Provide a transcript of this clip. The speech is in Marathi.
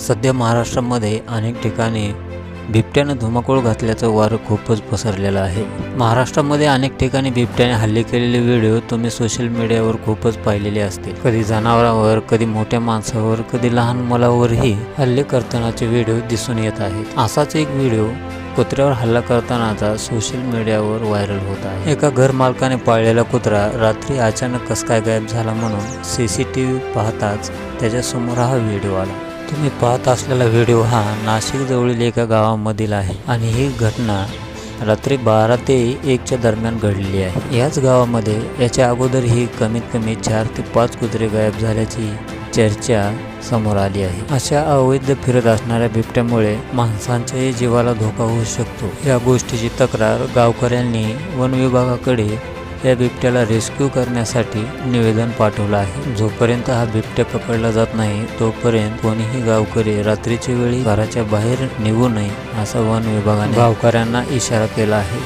सध्या महाराष्ट्रामध्ये अनेक ठिकाणी बिबट्यानं धुमाकूळ घातल्याचं वारं खूपच पसरलेलं आहे. महाराष्ट्रामध्ये अनेक ठिकाणी बिबट्याने हल्ले केलेले व्हिडिओ तुम्ही सोशल मीडियावर खूपच पाहिलेले असतील. कधी जनावरांवर कधी मोठ्या माणसावर कधी लहान मुलावरही हल्ले करतानाचे व्हिडिओ दिसून येत आहेत. असाच एक व्हिडिओ कुत्र्यावर हल्ला करतानाचा सोशल मीडियावर व्हायरल होत आहे. एका घर मालकाने पाळलेला कुत्रा रात्री अचानक कसकाय गायब झाला म्हणून सी सी टी व्ही पाहताच त्याच्यासमोर हा व्हिडिओ आला. तुम्ही पाहत असलेला व्हिडिओ हा नाशिकजवळील एका गावामधील आहे आणि ही घटना रात्री बारा ते एकच्या दरम्यान घडलेली आहे. याच गावामध्ये याच्या अगोदर ही कमीत कमी चार ते पाच कुत्रे गायब झाल्याची चर्चा समोर आली आहे. अशा अवैध फिरत असणाऱ्या बिबट्यामुळे माणसांच्याही जीवाला धोका होऊ शकतो. या गोष्टीची तक्रार गावकऱ्यांनी वन विभागाकडे या बिबट्याला रेस्क्यू करण्यासाठी निवेदन पाठवलं आहे. जोपर्यंत हा बिबट्या पकडला जात नाही तोपर्यंत कोणीही गावकरी रात्रीच्या वेळी घराच्या बाहेर निघू नये असा वन विभागाने गावकऱ्यांना इशारा केला आहे.